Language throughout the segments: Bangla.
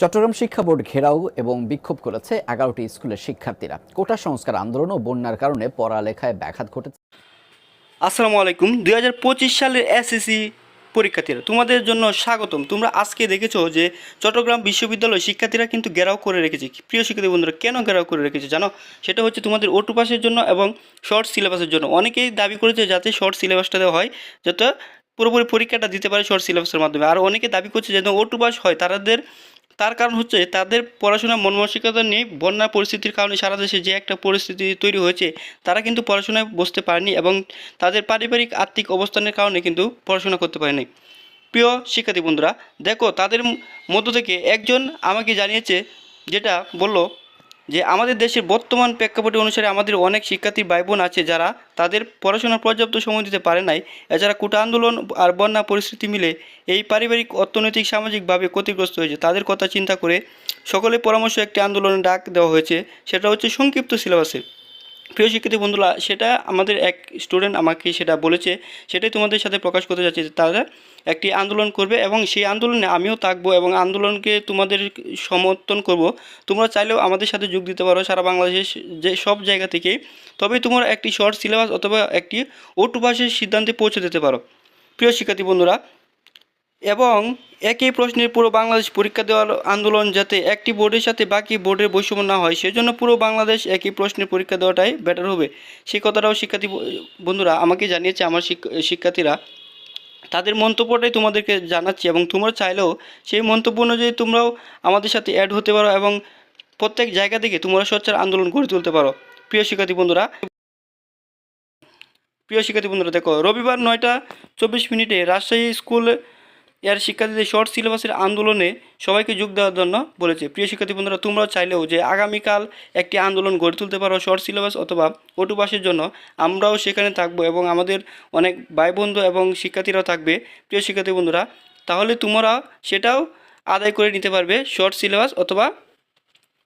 চট্টগ্রাম শিক্ষা বোর্ড ঘেরাও এবং বিক্ষোভ করেছে এগারোটি স্কুলের শিক্ষার্থীরা। কোটা সংস্কার আন্দোলন ও বন্যার কারণে পড়ালেখায় ব্যাঘাত ঘটেছে। আসসালামু আলাইকুম। দুই হাজার পঁচিশ সালের এসএসসি পরীক্ষার্থীরা, তোমাদের জন্য স্বাগতম। তোমরা আজকে দেখেছ যে চট্টগ্রাম বিশ্ববিদ্যালয় শিক্ষার্থীরা কিন্তু ঘেরাও করে রেখেছে। প্রিয় শিক্ষার্থী বন্ধুরা, কেন ঘেরাও করে রেখেছে জানো? সেটা হচ্ছে তোমাদের ওটু পাসের জন্য এবং শর্ট সিলেবাসের জন্য। অনেকেই দাবি করেছে যাতে শর্ট সিলেবাসটা দেওয়া হয়, যাতে পুরোপুরি পরীক্ষাটা দিতে পারে শর্ট সিলেবাসের মাধ্যমে। আর অনেকে দাবি করছে যেন ওটু পাস হয় তাদের তার কারণ হচ্ছে তাদের পড়াশোনা মন নিয়ে বন্যা পরিস্থিতির কারণে সারা দেশে যে একটা পরিস্থিতি তৈরি হয়েছে, তারা কিন্তু পড়াশোনায় বসতে পারেনি এবং তাদের পারিবারিক আর্থিক অবস্থানের কারণে কিন্তু পড়াশোনা করতে পারেনি। প্রিয় শিক্ষার্থী বন্ধুরা, দেখো তাদের মধ্য থেকে একজন আমাকে জানিয়েছে, যেটা বলল যে আমাদের দেশের বর্তমান প্রেক্ষাপট অনুসারে আমাদের অনেক শিক্ষার্থী ভাই বোন আছে যারা তাদের পড়াশোনা পর্যাপ্ত সময় দিতে পারে নাই। এছাড়া কুটা আন্দোলন আর বন্যা পরিস্থিতি মিলে এই পারিবারিক, অর্থনৈতিক, সামাজিকভাবে ক্ষতিগ্রস্ত হয়েছে। তাদের কথা চিন্তা করে সকলে পরামর্শ একটি আন্দোলনের ডাক দেওয়া হয়েছে, সেটা হচ্ছে সংক্ষিপ্ত সিলেবাসে। প্রিয় শিক্ষার্থী বন্ধুরা, সেটা আমাদের এক স্টুডেন্ট আমাকে সেটা বলেছে, সেটাই তোমাদের সাথে প্রকাশ করতে যাচ্ছে যে তারা একটি আন্দোলন করবে এবং সেই আন্দোলনে আমিও থাকব এবং আন্দোলনকে তোমাদের সমর্থন করব। তোমরা চাইলেও আমাদের সাথে যোগ দিতে পারো সারা বাংলাদেশ যে সব জায়গা থেকে তবে তোমরা একটি শর্ট সিলেবাস অথবা একটি ওটু ভাষের সিদ্ধান্তে পৌঁছে দিতে পারো। প্রিয় শিক্ষার্থী বন্ধুরা এবং একই প্রশ্নের পুরো বাংলাদেশ পরীক্ষা দেওয়ার আন্দোলন যাতে একটি বোর্ডের সাথে বাকি বোর্ডের বৈষম্য না হয়, সেজন্য পুরো বাংলাদেশ একই প্রশ্নের পরীক্ষা দেওয়াটাই বেটার হবে। সেই কথাটাও শিক্ষার্থী বন্ধুরা আমাকে জানিয়েছে আমার শিক- শিক্ষার্থীরা। তাদের মন্তব্যটাই তোমাদেরকে জানাচ্ছি এবং তোমরা চাইলেও সেই মন্তব্য অনুযায়ী তোমরাও আমাদের সাথে অ্যাড হতে পারো এবং প্রত্যেক জায়গা থেকে তোমরা সোচ্চার আন্দোলন গড়ে তুলতে পারো। প্রিয় শিক্ষার্থী বন্ধুরা, প্রিয় শিক্ষার্থী বন্ধুরা দেখো, রবিবার নয়টা চব্বিশ মিনিটে রাজশাহী স্কুল এর শিক্ষার্থীদের শর্ট সিলেবাসের আন্দোলনে সবাইকে যোগ দেওয়ার জন্য বলেছে। প্রিয় শিক্ষার্থী বন্ধুরা তোমরা চাইলেও যে আগামীকাল একটি আন্দোলন গড়ে তুলতে পারো শর্ট সিলেবাস অথবা ওটু পাসের জন্য, আমরাও সেখানে থাকব এবং আমাদের অনেক ভাই বন্ধু এবং শিক্ষার্থীরাও থাকবে। প্রিয় শিক্ষার্থী বন্ধুরা, তাহলে তোমরা সেটাও আদায় করে নিতে পারবে শর্ট সিলেবাস অথবা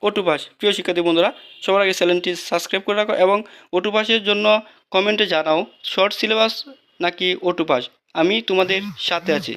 ওটু পাস প্রিয় শিক্ষার্থী বন্ধুরা, সবার আগে চ্যানেলটি সাবস্ক্রাইব করে রাখো এবং ওটু পাসের জন্য কমেন্টে জানাও, শর্ট সিলেবাস নাকি ওটু পাস আমি তোমাদের সাথে আছি।